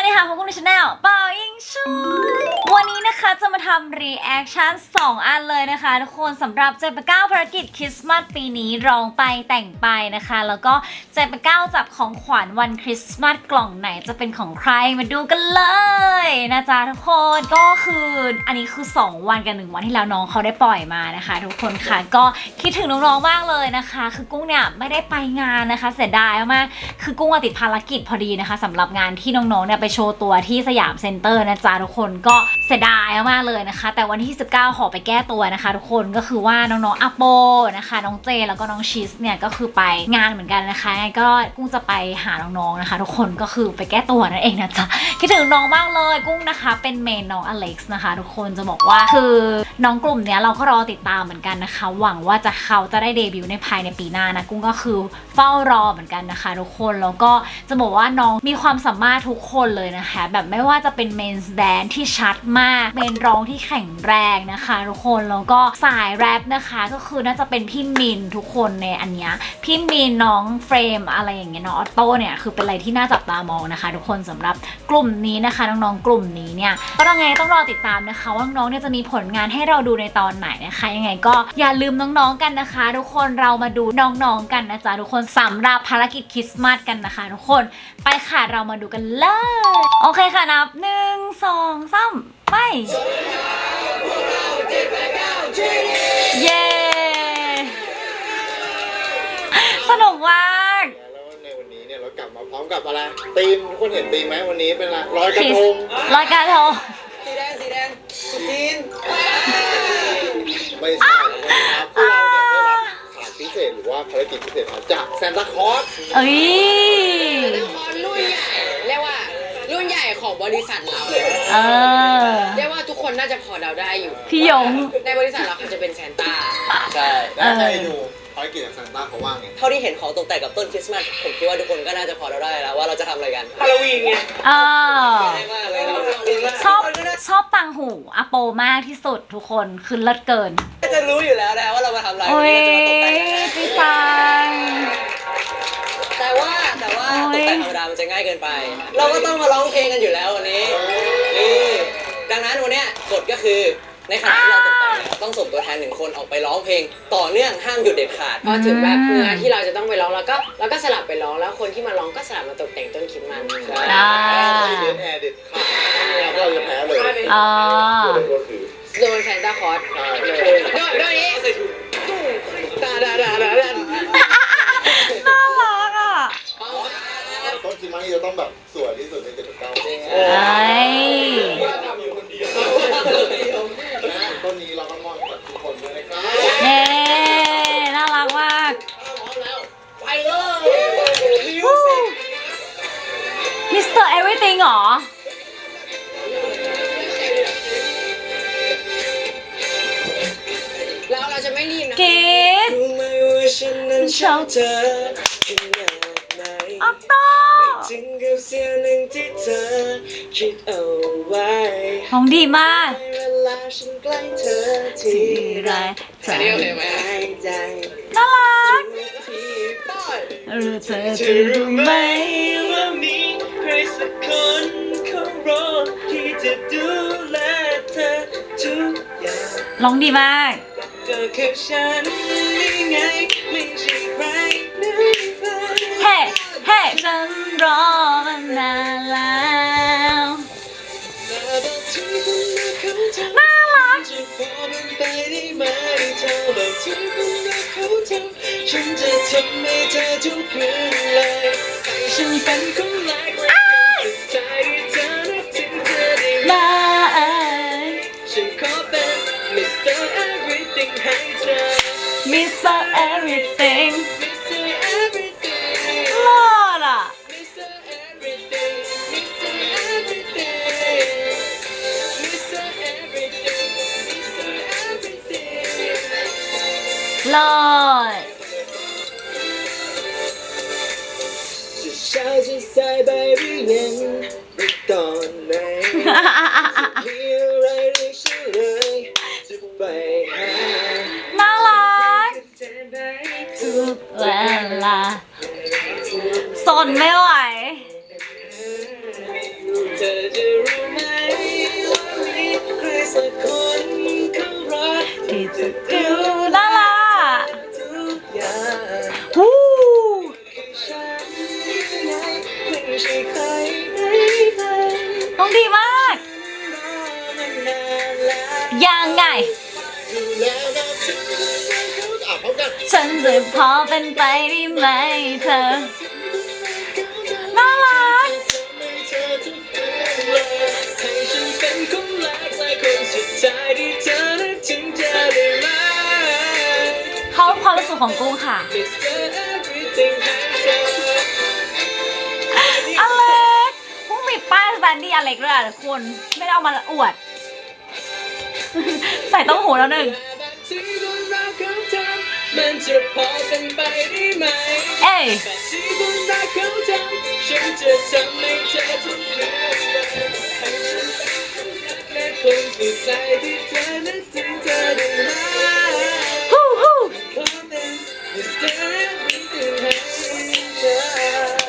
วัสดีค่ะพบกับในชาแนลเป่ายิงชุยวันนี้นะคะจะมาทำรีแอคชั่น2 อันเลยนะคะทุกคนสำหรับเจ็ดปเก้าภารกิจคริสต์มาสปีนี้ร้องไปแต่งไปนะคะ แล้วก็เจ็ดปเก้าจับของขวัญวันคริสต์มาสกล่องไหนจะเป็นของใครมาดูกันเลยนะจ๊ะทุกคนก็คืออันนี้คือ 2 วันกับ1วันที่แล้วน้องเขาได้ปล่อยมานะคะ ทุกคนค่ะก็คิดถึงน้องๆมากเลยนะคะ คือกุ้งเนี่ยไม่ได้ไปงานนะคะ เสียดายมากคือกุ้งอะติดภารกิจพอดีนะคะสำหรับงานที่น้องๆเนี่ยไปโชว์ตัวที่สยามเซ็นเตอร์นะจ๊ะทุกคนก็เสียดายมากเลยนะคะ แต่วันที่ 19 ขอไปแก้ตัวนะคะ ทุกคนก็คือว่าน้องๆอัปโปนะคะ น้องเจแล้วก็น้องชิสเนี่ยก็คือไปงานเหมือนกันนะคะก็กุ้งจะไปหาน้องๆนะคะ ทุกคนก็คือไปแก้ตัวนั่นเองนะจ๊ะคิดถึงน้องมากเลยกุ้งนะคะ เป็นเมนน้องอเล็กซ์นะคะ ทุกคนจะบอกว่าคือน้องกลุ่มเนี้ยเราก็รอติดตามเหมือนกันนะคะ หวังว่าจะเขาจะได้เดบิวต์ในภายในปีหน้านะกุ้งก็คือเฝ้ารอเหมือนกันนะคะ ทุกคนแล้วก็จะบอกว่าน้องมีความสามารถทุกคนเลยนะคะ แบบไม่ว่าจะเป็นเมนส์แดนที่ชัดมากเมนร้องที่แข็งแรงนะคะทุกคนแล้วก็สายแรปนะคะก็คือน่าจะเป็นพี่มินทุกคนในอันเนี้ยพี่มินน้องเฟรมอะไรอย่างเงี้ยน้องออโต้เนี่ยคือเป็นอะไรที่น่าจับตามองนะคะ ทุกคนสำหรับกลุ่มนี้นะคะน้องๆกลุ่มนี้เนี่ยก็ต้องไงต้องรอติดตามนะคะ ว่าน้องๆเนี่ยจะมีผลงานให้เราดูในตอนไหนนะคะ ยังไงก็อย่าลืมน้องๆกันนะคะ ทุกคนเรามาดูน้องๆกันนะจ๊ะทุกคนสำหรับภารกิจคริสต์มาสกันนะคะ ทุกคนไปค่ะเรามาดูกันเลยโอเคค่ะนับหนึ่งสองสามไป เย้ สนุกมากแล้วในวันนี้เนี่ยเรากลับมาพร้อมกับอะไรธีมทุกคนเห็นธีมไหมวันนี้เป็นอะไรร้อยกคระริสทงลอยกระทงสีแดงสีแดงสุจีนไม่ใช่นะครับพวกเราเนี่ยได้รับสารพิเศษหรือว่าภารกิจพิเศษมาจากแซนตาคลอสเอ้ยพอรุ่นใหญ่เรียกว่ารุ่นใหญ่ ของบริษัทเราเออ เรียกว่าทุกคนน่าจะพอเดาได้อยู่ พี่ยง ในบริษัทเราเขาจะเป็นแซนต้า ใช่แล้วให้ดูภารกิจจากแซนต้าเขาว่าไง เท่าที่เห็นของตกแต่งกับต้นคริสต์มาสผมคิดว่าทุกคนก็น่าจะพอเราได้แล้วว่าเราจะทำอะไรกันฮาโลวีนไงเออง่ายมากเลยครับชอบชอบตังหูอโปมากที่สุดทุกคนคือเลิศเกิน ก็จะรู้อยู่แล้วนะว่าเรามาทำอะไรโอ้วันยนี้เราจะมาตกแต่งยังไงจีซังแต่ว่าแต่ ว่าโอ้ตยกแต่งธรรมดามันจะง่ายเกินไป เราก็ต้องมาร้องเพลงกันอยู่แล้ววันนี้นี่ดังนั้นวันเนี้ยกฎก็คือในขณะที่เราตกแต่งเนี่ยต้องส่งตัวแทนหนึ่งคนออกไปร้องเพลง ต่อเนื่องห้ามหยุดเด็ดขาด พอถึงแบบงานที่เราจะต้องไปร้องแล้วก็แล้วก็สลับไปร้องแล้วคนที่มาร้องก็สลับมาตกแต่งต้นคริดมันอ่าไม่เด็ดแอร์เด็ดขาดเราจะแพ้เลยอ่าก็คือโดนแซนต้าคอร์สใช่โดนโดนนี้ด ต้นคริสต์มาสนี่จะต้องแบบสวยที่สุดในเจ็ดเก้าเอ้ยและต้นนี้เราก็มอบให้กับทุกคนด้วยนะครับเย้น่ารักมากพร้อมแล้วไปเลยมิสเตอร์เอเวอร์ติงเหรอแล้วเราจะไม่รีบนะกิฟรู้ไหมว่าฉันนั้นชอบเธอขนาดไหน ออโต้ถึงกับเสียหนึ่งที่เธอคิดเอาไว้ร้องดีมากเวลาฉันใกล้เธอทีทีไรเธออันนี้โอเคไหมหายใจน่ารักที่ป้ายเออเธอจะจะรู้รู้ไหไหมมว่ามีใครสักคนเขารอที่จะดูแลเธอทุกอย่างร้องดีมากก็คือฉันนี่ไงไม่ใช่ใครนั่นเองเฮ้เฮ้ฉัน รอมานานแล้วน่ารักฉันจะทำให้เธอทุกคืนเลยให้ฉันเป็นคนแรกแรกสุดท้ายที่เธอนึกถึงเธอได้ไหมฉันขอเป็น Mr. Everything ให้เธอ Mr. Everything Everything หลอดจะเช้าจะสายบ่ายหรือเย็นหรือตอนไหนมีอะไรเรียกฉันเลยจะไปหาน่ารักเธอได้ทุกเวลาสนไม่ ฉันจะพอเป็นไปได้ไหมเธอ น่ารักให้ฉันเป็นคนแรกและคนสุดท้ายที่เธอนึกถึงจะได้ไหมเขาความรู้สึกของกุ้งค่ะ Mr. Everything ให้เธออเล็กกุ้งมีป้ายสแตนดี้อเล็กด้วยอะคุณไม่ได้เอามาอวด ใส่ต้องหูแล้วหนึ่งที่ค มันจะพอเป็นไปได้ไหมเอ้ยแต่ที่คนรักของเธอฉันจะทำให้เธอทุกเรื่องให้ฉันเป็นคนสุดท้ายที่เธอนึกถึงเธอได้ไหมฮู้ฮู้ขอเป็น Mr. Everything ให้เธอ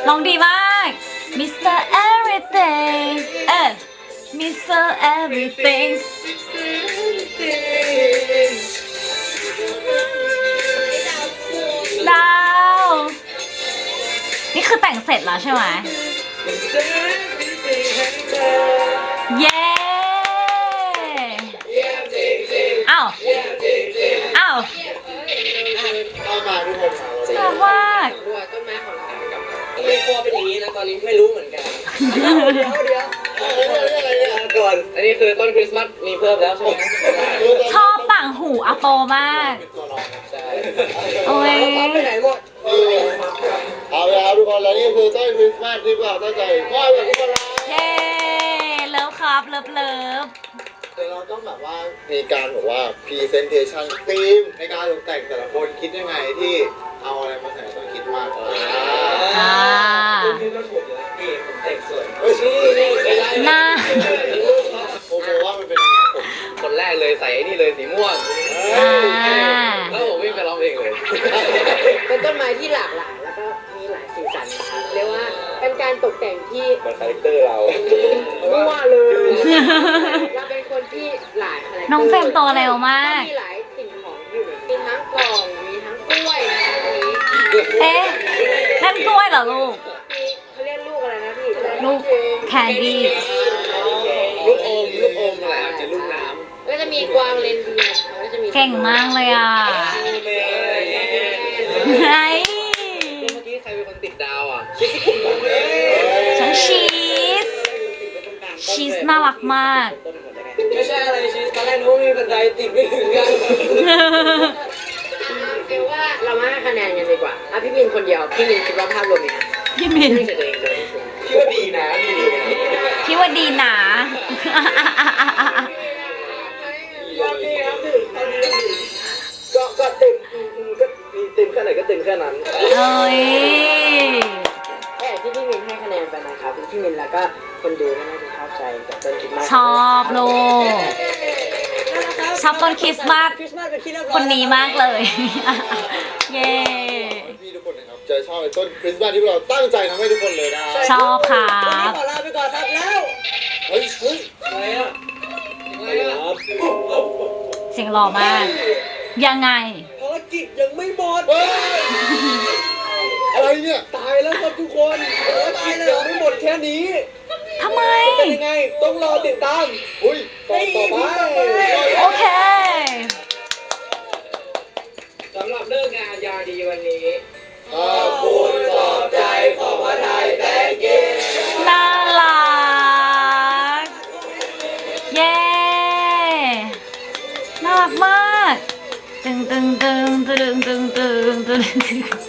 ลองดีมาก Mr. Everything เออ Mr. Everything คือแต่งเสร็จแล้วใช่ไหมเย้อ้าวอ้าวเข้ามาทุกคนมาน่าวต้นไม้ของเราทำไมครัวเป็นอย่างนี้นะตอนนี้ไม่รู้เหมือนกันเดี๋ยวเดี๋ยวเดี๋ยวก่อนอันนี้คือต้นคริสต์มาสมีเพิ่มแล้วใช่ไหมชอบต่างหูอโปมากโอ้ยไปไหนหมด เอาละครับทุกคนแล้วนี่คือต้นคริสต์มาสที่เราตั้งใจมอบให้กับทุกคนแล้วเย้เลิฟครับเลิฟเลิฟเดี๋ยวเราต้องแบบว่ามีการแบบว่า presentation ธีมในการตกแต่งแต่ละคนคิดยังไงที่เอาอะไรมาใส่ต้นคริดมาสอ่าอ่านี่ก็ถูกอยู่แล้วนี่ผมแต่งสวยเฮ้ยนี่นี่เป็นไรหน้าโอเคว่ามันเป็นยังไงผมคนแรกเลยใส่ไอ้นี่เลยสีม่วงอ่า แล้วผมวิ่งไปร้องเพลงเลย เป็นต้นไม้ที่หลากหลาย สีสันนะครับเรียกว่าเป็นการตกแต่งที่เป็นคาแรคเตอร์เรามั่วเลยเราเป็นคนที่หลายคาแรคเตอร์น้องเฟรมโตเร็วมาก มีหลายสิ่งของอยู่ในมีทั้งกล่องมีทั้งกล้วยนะคะอันนี้เอ๊ะนั่นกล้วยเหรอลูกมีเขาเรียกลูกอะไรนะพี่ลูกแคนดี้ลูกอมลูกอมอะไรอาจจะลูกน้ก็จะมีกวางเลนเดียร์แล้วก็จะมีเก่งมากเลยอะ มาก ไม่ใช่อะไรชีสตอนแรกนึกว่ามีบันไดติดไม่ถึงกันเรียกว่าเรามาให้คะแนนกันดีกว่าอะพี่มินคนเดียว พี่มินคิดว่าภาพรวมเป็นไงพี่มินไม่ใช่ตัวเองเลยคิดว่าดีนะดีนะพี่ว่าดีหนาก็ก็ตึงอืมอืมก็มีตึงแค่ไหนก็ตึงแค่นั้นเอ้ยแต่ ที่พี่มินให้คะแนนไปนะครับพี่มินแล้วก็คนดูก็น่าจะชอบใจกับต้นคริดมากชอบลูกชอบต้นคริสต์มาสคริสต์มาสเป็นที่เรียบร้อยคนนี้มากเลย เย้พี่ทุกคนนะครับจะชอบไอ้ต้นคริสต์มาสที่พวกเราตั้งใจทำให้ทุกคนเลยนะชอบครัวันนี้บขอลาไปก่อนครับแล้ว เฮ้ยเฮ้ยอะไรอะอะไรอะเสียงหล่อมาก ยังไงภารกิจยังไม่หมด เฮ้ยอะไร เนี่ย ตายแล้วครับทุกคนภารกิจยังไม่หมดแค่นี้ทำไม เป็นยังไง ต้องรอติดตามอุ้ยต่อต่อไปโอเค สำหรับเลิกงานยาดีวันนี้ขอบคุณขอบใจขอบพระทัย thank you น่ารัก เย้ น่ารักมาก ตึงตึงตึงตึงตึงตึงตึงตึง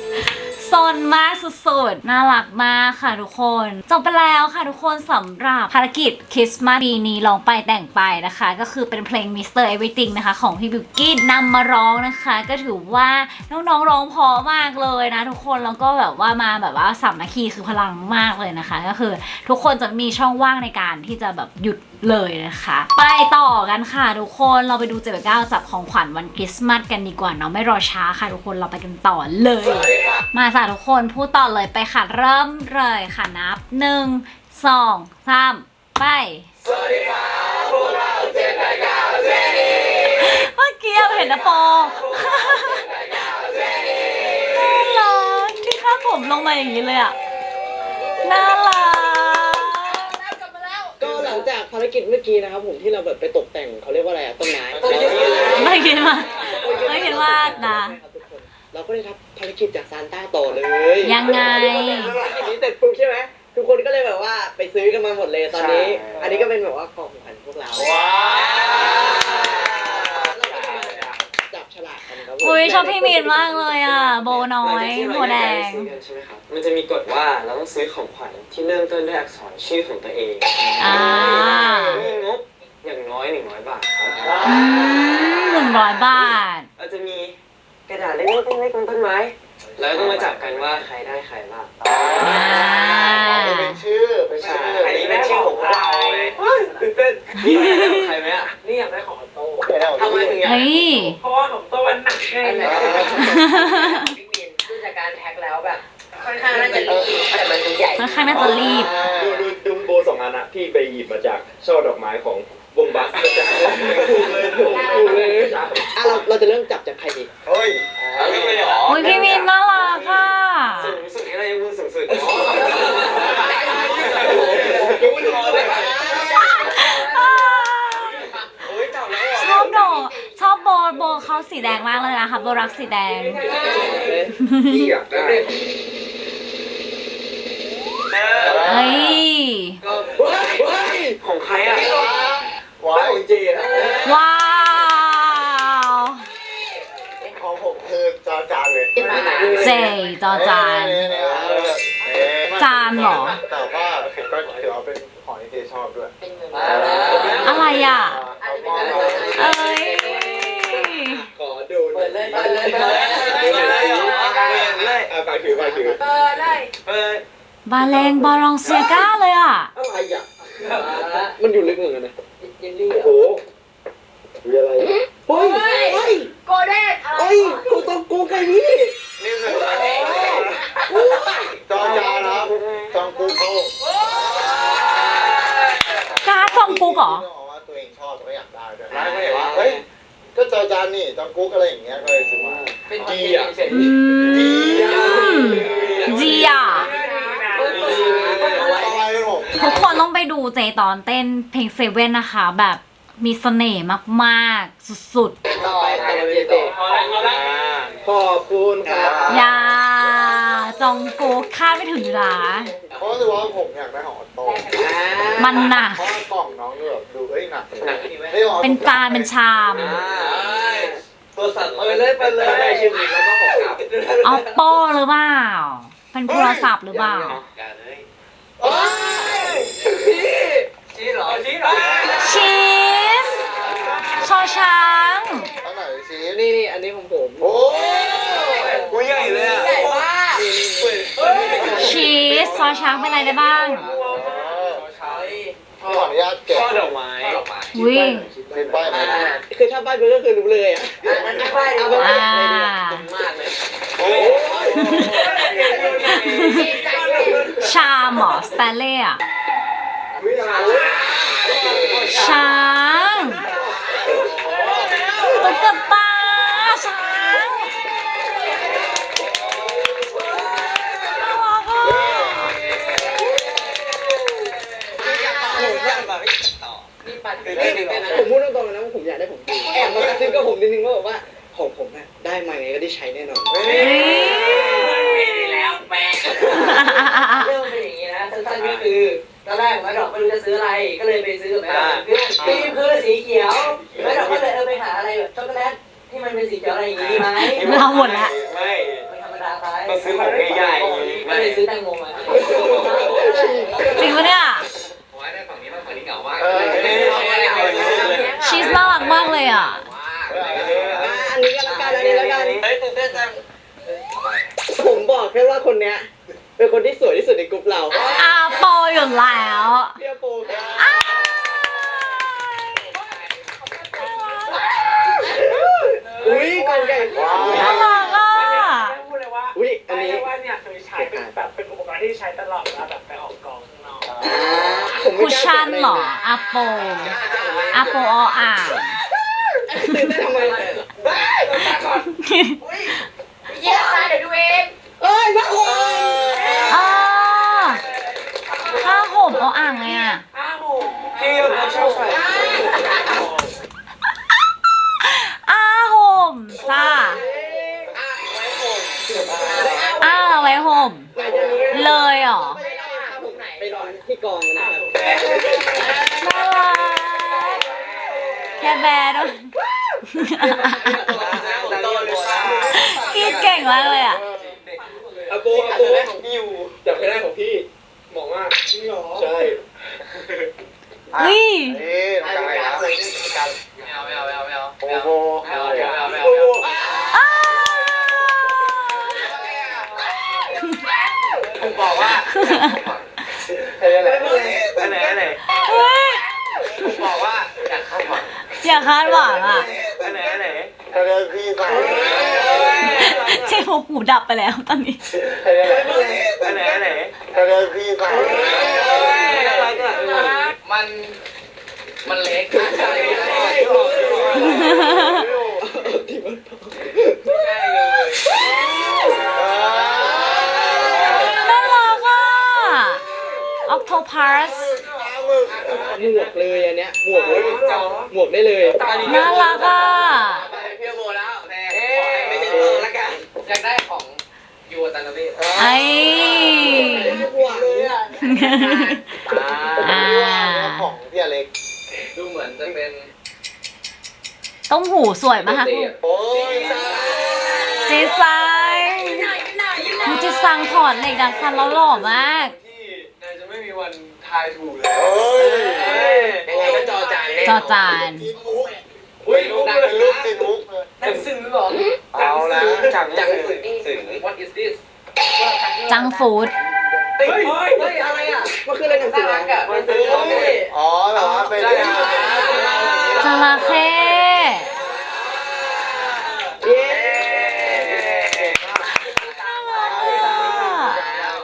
ซนมากสุดๆ น่ารักมากค่ะทุกคน จบไปแล้วค่ะทุกคนสำหรับภารกิจคริสต์มาสปีนี้ลองไปแต่งไปนะคะ ก็คือเป็นเพลง Mr. Everything นะคะ ของพี่บิวกี้นำมาร้องนะคะ ก็ถือว่าน้องๆร้องเพราะมากเลยนะทุกคนแล้วก็แบบว่ามาแบบว่าสามัคคีคือพลังมากเลยนะคะ ก็คือทุกคนจะมีช่องว่างในการที่จะแบบหยุด เลยนะคะ ไปต่อกันค่ะทุกคนเราไปดูเจ็ดเก้าจับของขวัญวันคริสต์มาสกันดีกว่าเนาะไม่รอช้าค่ะทุกคนเราไปกันต่อเลย มาจ้ะทุกคนพูดต่อเลยไปค่ะเริ่มเลยค่ะนับหนึ่งสองสามไปสวัสดีค่ะพวกเราเจ็ดแปดเก้าเจนี่เมื่อกี้เห็นนะโปน่ารักที่คาดผมลงมาอย่างนี้เลยอะน่ารัก งจากภารกิจเมื่อกี้นะครับผมที่เราแบบไปตกแต่งเขาเรียกว่าอะไรอะต้นไม้ไม่คิดมากไม่คิดมากนะ เราก็เลยทำภารกิจจากซานต้าต่อเลยยังไง ภารกิจนี้เสร็จปุ๊บใช่ไหมทุกคนก็เลยแบบว่าไปซื้อกันมาหมดเลยตอนนี้อันนี้ก็เป็นแบบว่าของขวัญพวกเราว้าวเราก็จะมาจับฉลากกันครับผม อุ้ยชอบพี่มีนมากเลยอะ โบน้อยหัวแดงซื้อกันใช่ไหมครับ มันจะมีกฎว่าเราต้องซื้อของขวัญที่เริ่มต้นด้วยอักษรชื่อของตัวเองอ่ามีงบอย่างน้อยหนึ่งร้อยบาทครับอืมหนึ่งร้อยบาท เราจะมีกระดาษเล็กๆเล็กๆบนต้นไม้ แล้วก็มาจับกันว่าใครได้ใครบ้างอ่าเป็นชื่อเป็นชื่ออันนี้เป็นชื่อของเราเลยตื่นเต้นนี่อยากได้ของใครไหมอะนี่อยากได้ของออโต้ทำไมถึงอยากเฮ้ยเพราะว่าของโต้มันหนักแน่อันไหนเลยพี่มินดูจากการแพ็คแล้วแบบ ค่อนข้างน่าจะรีบแต่มันดูใหญ่ค่อนข้างน่าจะรีบ ดูดูดูโบสองอันอะที่ไปหยิบมาจากช่อดอกไม้ของวงบัสมาจากถูกเลยถูกถูกเลยอะเราเราจะเริ่มจับจากใครดีเฮ้ยเอาเรื่องเลยเหรออุ้ยพี่มีนน่ารักอะ สูงสุดที่เรายังมือสูงสุดโอ้ยจับแล้วชอบโดชอบโบโบเขาสีแดงมากเลยนะคะโบรักสีแดง พี่อยากได้ เฮ้ย ของใครอะว้าวจริงว้าว ของผมคือจอจานเลยเจจอจาน จานเหรอ แต่ว่าก็ถือว่าเป็นของที่เจชอบด้วยอะไรอะ เอ้ย ขอดูเปิดเลยเปิดเลยเปิดเลยเลยอะฝากถือฝากถือเปิดเลยเปิด บาเลงบอลองเซียก้าเลยอะ อะไรอะอะ มันอยู่ลึกเหมือนกันนะยินดีโอ้โห อนเต้นเพลงเซเว่นนะคะ แบบมีเสน่ห์มากๆ สุดต่อไปเจเจขอบคุณครับๆ อย่าจองกูคาดไม่ถึงอยู่นะเพราะรู้สึกว่าผมอยากได้ของออโต้มันหนัก เพราะว่ากล่องน้องดูแบบดูเอ้ยหนักหนักเป็นจานเป็นชาม ตัวสั่นเปิดเลยเปิดเลยได้ชื่อมินแล้วก็ของกลับออปโปหรือเปล่า เป็นโทรศัพท์หรือเปล่าการเลยโอ้ย ชี้หรอชี้หรอชีสชอช้างตั้งไหนชีสนี่นี่อันนี้ของผมโอ้ยกูใหญ่เลยอะใหญ่มากชีสชอช้างเป็นอะไรได้บ้างขออนุญาตเก็บช่อดอกไม้อุ้ยเป็นใบไหมคือถ้าบ้านกูก็คือรู้เลยอะมันไม่ค่อยเอาดีไปอ่ามากเลยโอ้ยชามเหรอสแตนเล่อะ ช้างตุ๊กตาช้างน่ารักอะนี่ปัดตื่นเต้นตื่นเต้นนะผมพูดตรงๆนะว่าผมอยากได้ผมดีแอบมากระซิบกับผมนิดนึงว่าแบบว่าของผมน่ะได้มาไงก็ได้ใช้แน่นอน เฮ้ยแล้วแม่เรื่องเป็นอย่างนี้ นะสั้นๆก็คือตอนแรกแม่ดอกไม่รู้จะซื้ออะไรก็เลยไปซื้อกับแม่ดอกเพื่อนฟิล์มคือสีเขียวแม่ดอกก็เลยเออไปหาอะไรแบบช็อกโกแลตที่มันเป็นสีเขียวอะไรอย่างนี้ไหมเราหมดแล้วไม่มันธรรมดาไปต้องซื้อของใหญ่ๆก็เลยซื้อแตงโมมาจริงปะเนี่ยเออชีสน่ารักมากเลยอะอันนี้ก็แล้วกันอันนี้แล้วกันเฮ้ยตื่นเต้นจังผมบอกแค่ว่าคนเนี้ย เป็นคนที่สวยที่สุดในกลุ่มเราอาโปอยู่แล้วเพียโปครับอ้ายอุ้ยกล่องใหญ่มากน่ารักอะพูดเลยว่าอุ้ยอันนี้ว่าเนี่ยเคยใช้เป็นแบบเป็นอุปกรณ์ที่ใช้ตลอดเวลาแบบไปออกกองข้างนอกอ่าผมไม่คุชกล้าชั่นแกะเหรอลยะอาโปอาโปออ่างตื่นเต้นทำไมเโตเลยค่ะกินเก่งมากเลยอะ อาโปอาโปของพี่อยู่จับไม่ได้ของพี่เหมาะมากจริงเหรอใช่นี่นี่น้องกายนะไม่เอาไม่เอาไม่เอาไม่เอาโอ้โหไม่เอาไม่เอาไม่เอาไม่เอาอ้าวผมบอกว่าใช่ไหมอันไหนอันไหนเฮ้ยผมบอกว่าอยากเข้าหวังอย่าคาดหวังอะ เดินพี่ใส่เจ๊หกหูดับไปแล้วตอนนี้อันไหนอันไหนถ้าเดินพี่ใส่น่ารักอะมันมันเล็กน่ารักอะ Octopus หมวกเลยอันเนี้ยหมวกเลยหมวกได้เลย น่ารักอะ อยากได้ของยูตันนาเบ้ไอ้หมวกเลยอะอ่าของพี่อเล็ก ดูเหมือนจะเป็นต้มหูสวยมากโอ้ยจีซังมูจิซังถอดเหล็กดัดฟันแล้วหล่อมากที่นายจะไม่มีวันทายถูกเลยโอ้ยยังไงก็จอจานจอจาน กินมุกอุ้ยเป็นรูปติดมุกเลยหนังสือเหรอเอาละจังจังสึสึงก What is this จังฟูดเฮ้ยเฮ้ยอะไรอะมันคืออะไรหนังสืน่าอรักอะมันซื้อของพี่อ๋อแบบว่าเป็นจระเข้เย้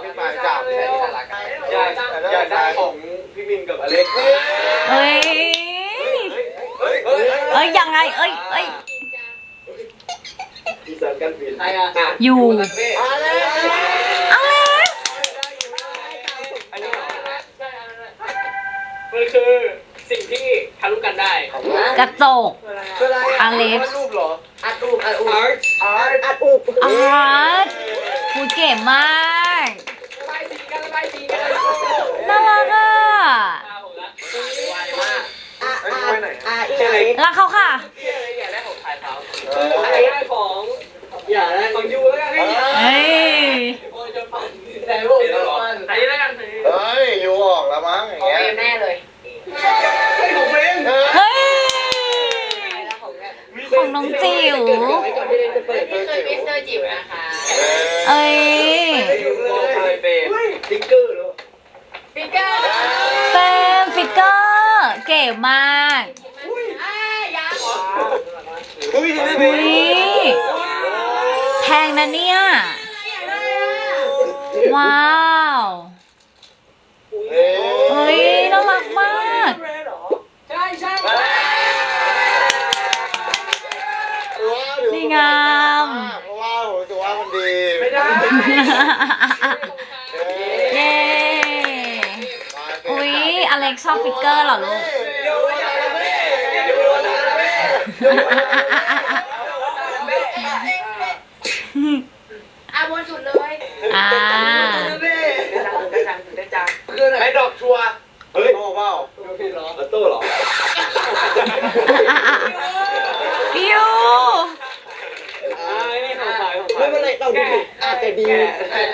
พี่ปายจับอยากอยากได้ของพี่มินกับอเล็กเอ้ยเฮ้ยเฮ้ ยเอ้ยยังไง เอ้ยเอ้ยอีสานกันบินใครอะอยู่อะไรอเล็กอันนี้มันคือสิ่งที่ทะลุกันได้กระจกคืออะไรอเล็กรูปเหรออาร์ตูอาร์ตูอาร์ตอาร์ตอาร์ตอุบอาร์ตพูดเก๋มากระบายสีกันระบายสีกันน่ารักอะ ตาผมละไวมาก อาร์ อาร์อาร์อีอะไรรักเขาค่ะพี่อะไรอยากได้ของถ่ายเขาอะไรได้ของ อย่าได้ของยูแล้วกันพี่เฮ้ยโอ้ยจะปั่นแต่พวกจะปั่นอันนี้แล้วกันเฮ้ยอยู่ออกแล้วมั้งอย่างเงี้ยแน่เลยของเฟรมเฮ้ยของแม่ของน้องจิ๋วเกิดไว้ก่อนที่จะเปิดนี่คือมิสเตอร์จิ๋วนะคะเอ้ยโอ้ยเฟย์สติ๊กเกอร์เหรอปิกเกอร์ เฟรมฟิกเกอร์ เก๋มากอ่ายัง อุ้ยไม่เฟอุ้ยย์แพงนะเนี่ย ว้าวเฮ้เอ้ยน่ารักมากใช่ใช่ดีงาม เพราะว่าผมรู้สึกว่ามันดีไม่ได้เย้อุ้ยอเล็กชอบฟิกเกอร์เหรอลูกอะบนสุดเลย อ่า ได้จังได้จังไอ้ดอกชัวเฮ้ยโอ้เปล่าออโต้เหรอปิวไม่ของขายของไม่ขายเป็นไรต้องดูอาจจะดี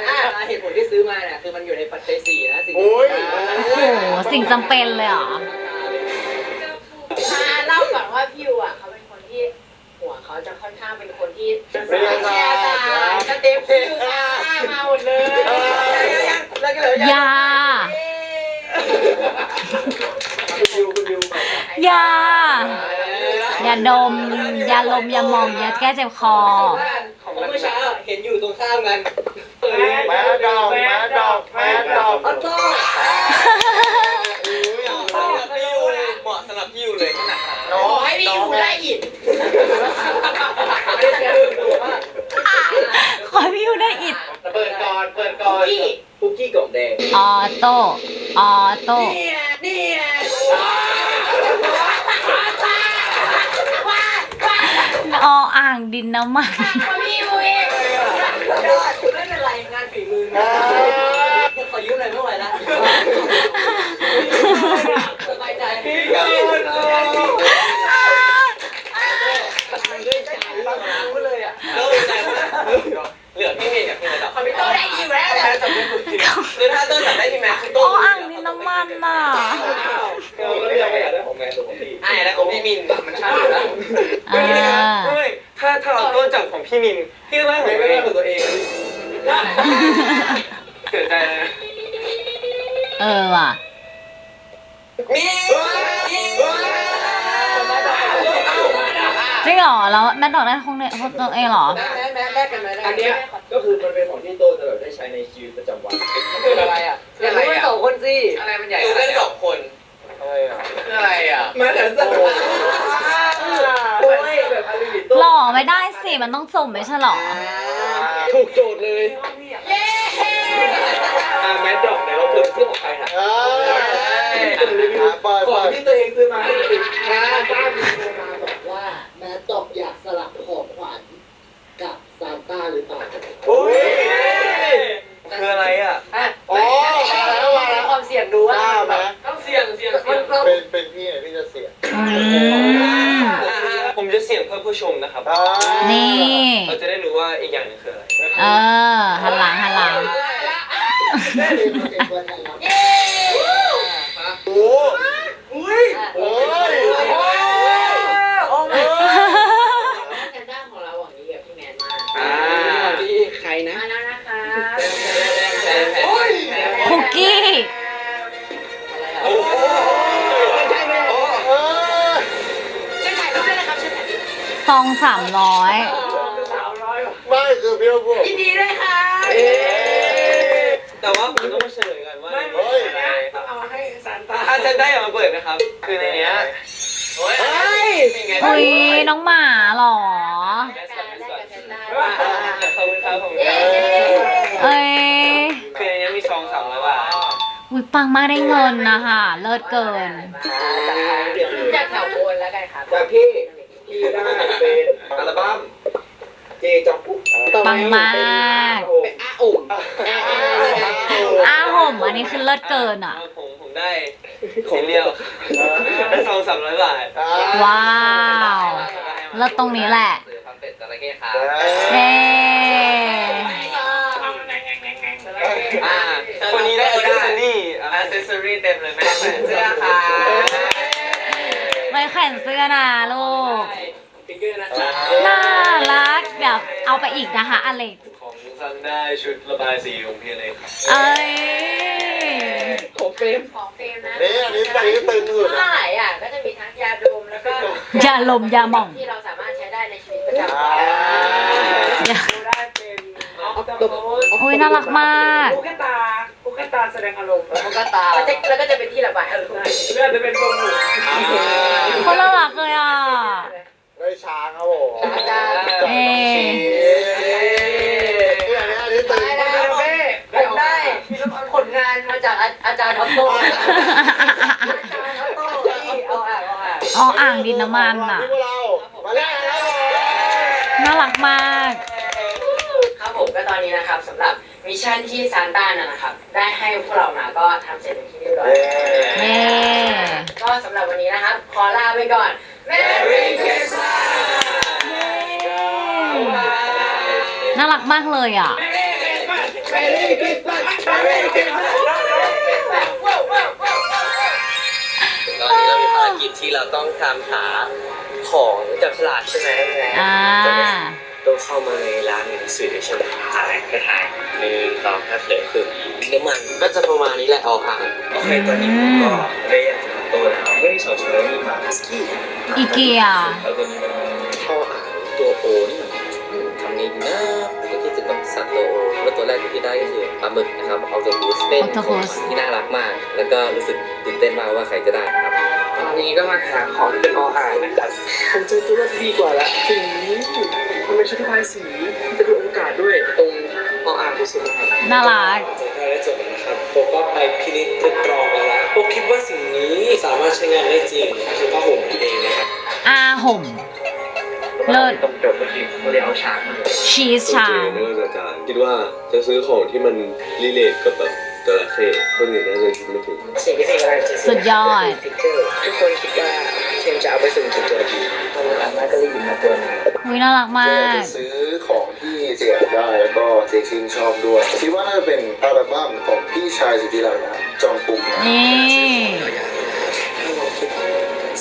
อ่าเหตุผลที่ซื้อมาเนี่ยคือมันอยู่ในปัจจัยสี่นะสิ่งโอ้ยโอ้โหสิ่งจำเป็นเลยเหรอ มาเล่าก่อนว่าพี่ยูอะเขาเป็นคนที่หัว เขาจะค่อนข้างเป็นคนที่เป็นยังไงแชร์ตายสเต็ปคือมาหมดเลยแล้วก็เลยยาคุณดิวคุณดิวยายาดม ยาลมยาหมองยาแก้เจ็บคอ ของเมื่อเช้าเห็นอยู่ตรงข้ามกันแม่ดอกแม่ดอกแม่ดอก น้อของให้พี่ยูได้อิดขอให้พี่ยูได้อิดเปิดก่อนเปิดก่อนพี่คุกกี้กล่องแดงออโต้ออโต้เนี่ยเนี่ยออ่างดินน้ำมันพี่ยูเองไม่เป็นไรงานฝีมือเอ้ยขอยืมหน่อยไม่ไหวละสบายใจ เลยอะก็รู้ใจว่าเหลือพี่เมย์กับพี่แม็กซ์ คอมพิวเตอร์ได้ ยินแล้วเนี่ยคือถ้าต้นจับได้พี่แม็กซ์คืออ๋ต้อนอ่างดินน้ำมันน่ะเราก็ยังไม่อยากได้ของแมนตัวของพี่อ่าแล้วของพี่มินมันใช่อยู่แล้วอ่าไม่ถ้าถ้าเราต้นจับของพี่มินพี่ก็ไม่เหมือนไม่ไม่ได้ได้ของตัวเองเสียใจเลยเออว่ะมีจริงเหรอแล้วแม่ดอกได้คงเนี่ยตัวเองเหรอแม่แม่แม่แลกกันไหมอันเนี้ย ก็คือมันเป็นของที่โตจะแบบได้ใช้ในชีวิตประจำวันคืออะไรอะอยากรู้กันสองคนสิอะไรมันใหญ่อยู่กันสองคนอะไรอะคืออะไรอะมาแต่สักโอ้ยแบบอะไรดิโตหล่อไม่ได้สิ มันต้องจมไม่ใช่เหรอ ถูกโจทย์เลยอ่าแมทดอกเนี่ยเราเปิดซื้อของใครนะเออเปิดขอเปิงดที่ตัวเองซื้อมาให้ติดถ้าถ้ามีคนมาบอกว่าแม่ตอบอยากสลับของขวัญกับ ซานต้าหรือเปล่าโอ้ยคืออะไรอะอะอ๋อมาแล้วมาแล้วความเสี่ยงดูว่าทราบไหมต้องเสี่ยงเสี่ยงมันเป็นเป็นพี่เนี่ยพี่จะเสียอืมผมจะเสี่ยงเพื่อผู้ชมนะครับอ่านี่ เราจะได้รู้ว่าอีกอย่างหนึงคืออะไรเออ หันหลังหันหลังแม่เลยมาเป็นตัวแทนเราโอ้โอ้ยโอ้ย องสามร้อยไม่คือพี่พูดยินดีด้วยค่ะแต่ว่าผมต้องมาเฉลยกันว่าเฮ้ยต้องเอาให้ซานต้าอาจารย์ได้อย่ามาเปิดนะครับ คือในเนี้ยโอ้ยเป็นไงอุ้ยน้องหมาเหรอแลกกันแลกกันแพนด้าขอบคุณครับผมเย้เอ้ยคือในเนี้ยมีซองสามร้อยบาทอุ้ยปังมากได้เงินนะคะเลิศเกินจากแถวโอนแล้วกันครับจากพี่ พี่ได้เป็นอัลบั้มเจจองปุ๊กปังมาก เป็นอาอุ่มอ้าห่มอันนี้คือเลิศเกินอะ ผมผมได้ของเดียวได้ซองสามร้อยบาทว้าวเลิศตรงนี้แหละความเป็ดจระเข้ครับเย้อ่าคนนี้ได้อ c เซสซอรี่อ c เซสซอรี่เต็มเลยแม่แขวนเสื้อค่ะ ไม่แขวนเสื้อนะลูกฟิกเกอร์นะครับน่ารักเดี๋ยวเอาไปอีกนะคะอเล็กของซันได้ชุดระบายสีของพี่เลยเอ้ยของเฟรมของเฟรมนะนี่อันนี้ไปที่ตึงสุดเมื่อนะไหร่อะก็จะมีทั้งยาดมแล้วก็ยาลมยาหม่องที่เราสามารถใช้ได้ในชีวิตประจำอ่าวันอย่าได้เป็นออฟตโอ้ยน่ารักมาก ตุ๊กตาตุ๊ กตาแสดงอารมณ์ตุ๊กตาแล้วจะแล้วก็จะเป็นที่ระบายอารมณ์เลือดจะเป็นทรงหมูคนน่ารักเลยอะได้ช้างครับผมเอ๊ะนี่อันนี้อันนี้ตึงได้แล้วแม่ผมได้ผลงานมาจากอาอาจารย์ท็อปโต้อาจารย์ท็อปโต้ที่เอาอ่างเอาอ่างอ๋ออ่างดินน้ำมันอะที่พวกเรามาแล้วครับผมน่ารักมาก ครับผมก็ตอนนี้นะครับสำหรับ มิชชั่นที่ซานต้านะนะครับ ได้ให้พวกเรามาก็ทำเสร็จเป็นที่เรียบร้อยเย้ก็สำหรับวันนี้นะครับ ขอลาไปก่อน Merry Christmas น่ารักมากเลยอะตอนนี้เรามีภารกิจที่เราต้องตามหาของจับฉลากใช่ไหมอ่า ต้องเข้ามาในร้านหนังสือใช่ไหมถ่ายไปถ่ายหนึ่งสองห้าเลยคือน้ำมันก็จะประมาณนี้แหละออกห่างโอเคตอนนี้ผมก็ได้อยากจะตัวนะครับไม่ได้สอนเชอรี่มาสกี้อีเกียแล้วก็มีข้ออ่านตัวโอนี่มันทำไงดีนะก็คิดถึงกับสัตว์ตัวโอแล้วตัวแรกที่ได้ก็คือปลาหมึกนะครับเอาตัวฮูสเป็น Octopus ที่น่ารักมาก แล้วก็รู้สึกตื่นเต้นมากว่าใครจะได้ครับตอนนี้ก็มาหาของที่เป็นออ่านนะครับผมเจอตัวที่ดีกว่าละสี มันเป็นชุดที่พายสีจะดูโอกาสด้วยตรงออ่างกุศลครับน่ารัก จากการได้จบนะครับผมก็ไปพินิจตรึกตรองแล้วละผมคิดว่าสิ่งนี้สามารถใช้งานได้จริงคือผ้าห่มนั่นเองนะครับอาห่ม เลิศต้องจบก็คือเขาเรียกเอาฉากมาชีสชา เจไม่ว่าจะอาจารย์คิดว่าจะซื้อของที่มันรีเลทกับแบบตัวละเข้คนอื่นน่าจะคิดไม่ถึง สิ่งที่เฟรมกำลังจะสุดยอดฟิกเกอร์ทุกคนคิดว่าเฟรม จะเอาไปสุ่มกี่ตัวดีตอนหลังมาก็เลยหยิบมาตัวหนึงอุ้ยน่ารักเจมากจะซื้อของที่เจอยากได้แล้วก็เจชื่นชอบด้วย คิดว่าน่าจะเป็นอัลบั้มของพี่ชายสุดที่รักนะครับจองปุ๊กนะ นี่ ถ้าลองคิด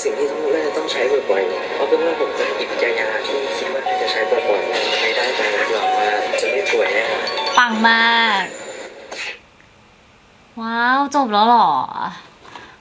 สิ่งที่ต้องน่าจะต้องใช้บ่อยๆเอาเป็นว่าผมจะหยิบยาๆที่คิดว่าน่าจะใช้บ่อยๆใช้ได้ไปรับรองว่าจะไม่ป่วยแน่นอน ปังมาก ว้าว จบแล้วเหรอ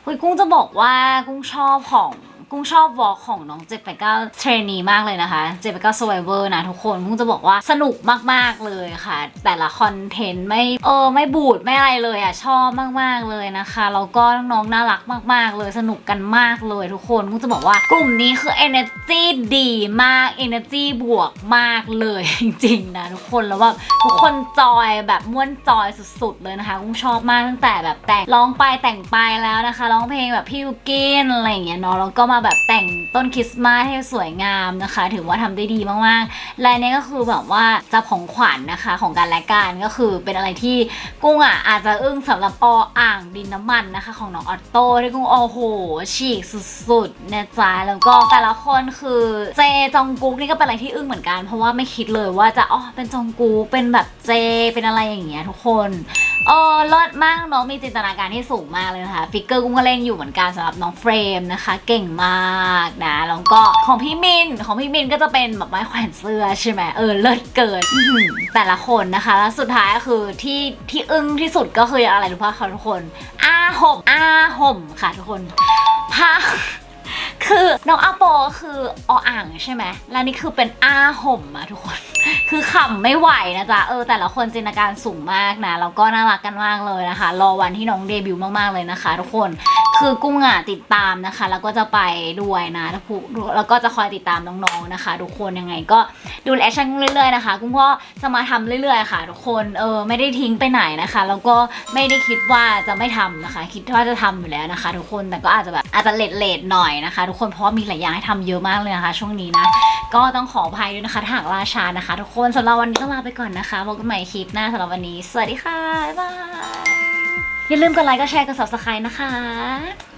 คุยกุ้งจะบอกว่ากุ้งชอบของ กุ้งชอบวอลของน้องเจ็ดแปดเก้าเทรนนีมากเลยนะคะเจ็ดแปดเก้าสไวเวอร์นะทุกคนกุ้งจะบอกว่าสนุกมากๆเลยค่ะ แต่ละคอนเทนต์ไม่เออไม่บูดไม่อะไรเลยอะชอบมากๆเลยนะคะแล้วก็น้องๆน่ารักมาก ๆ เลยสนุกกันมากเลยทุกคนกุ้งจะบอกว่ากลุ่มนี้คือ energy ดีมาก energy บวกมากเลยจริงๆนะทุกคนแล้วแบบทุกคนจอยแบบม่วนจอยสุดๆเลยนะคะกุ้งชอบมากตั้งแต่แบบแต่งร้องไปแต่งไปแล้วนะคะร้องเพลงแบบพี่ยูกินอะไรอย่างเงี้ยเนาะแล้วก็มาแบบแต่งต้นคริสต์มาสให้สวยงามนะคะ ถือว่าทำได้ดีมากๆละเนี่ยก็คือแบบว่าจะของขวัญนะคะของการและการก็คือเป็นอะไรที่กุ้งอะอาจจะอึ้งสำหรับออ่างดินน้ำมันนะคะ ของน้องออตโต้ที่กุ้งโอ้โหฉีกสุดๆนะจ๊ะแล้วก็แต่ละคนคือเจจองกุ๊กนี่ก็เป็นอะไรที่อึ้งเหมือนกัน เพราะว่าไม่คิดเลยว่าจะอ๋อเป็นจองกุ๊กเป็นแบบเจเป็นอะไรอย่างเงี้ยทุกคนเออเลิศมากน้องมีจินตนาการที่สูงมากเลยนะคะฟิกเกอร์กุ้งก็เล่นอยู่เหมือนกันสำหรับน้องเฟรมนะคะ เก่งมากนะแล้วก็ของพี่มินของพี่มินก็จะเป็นแบบไม้แขวนเสื้อใช่ไหมเออเลิศเกินแต่ละคนนะคะแล้วสุดท้ายก็คือที่ที่อึ้งที่สุดก็คืออะไรรู้ป่ะคะทุกคนอาห่มอาห่มค่ะทุกคนผ้าคือน้องอาโปคือออ่างใช่ไหมแล้วนี่คือเป็นอาห่มอะทุกคนคือขำไม่ไหวนะจ๊ะเออแต่ละคนจินตนาการสูงมากนะแล้วก็น่ารักกันมากเลยนะคะ รอวันที่น้องเดบิวต์มากๆเลยนะคะ ทุกคนคือกุ้งอะติดตามนะคะ แล้วก็จะไปด้วยนะทุกแล้วก็จะคอยติดตามน้องๆนะคะ ทุกคนยังไงก็ดูแอคชั่นเรื่อยๆนะคะกุ้งก็จะมาทำเรื่อยๆค่ะ ทุกคนเออไม่ได้ทิ้งไปไหนนะคะ แล้วก็ไม่ได้คิดว่าจะไม่ทำนะคะ คิดว่าจะทำอยู่แล้วนะคะ ทุกคนแต่ก็อาจจะแบบอาจจะเลทเลทๆหน่อยนะคะ ทุกคนเพราะมีหลายอย่างให้ทำเยอะมากเลยนะคะ ช่วงนี้นะก็ต้องขออภัยด้วยนะคะถ้าหากล่าช้านะคะทุกคนสำหรับวันนี้ต้องลาไปก่อนนะคะพบกันใหม่คลิปหน้าสำหรับวันนี้ สวัสดีค่ะ บ๊ายบาย อย่าลืมกดไลค์กดแชร์กด subscribe นะคะ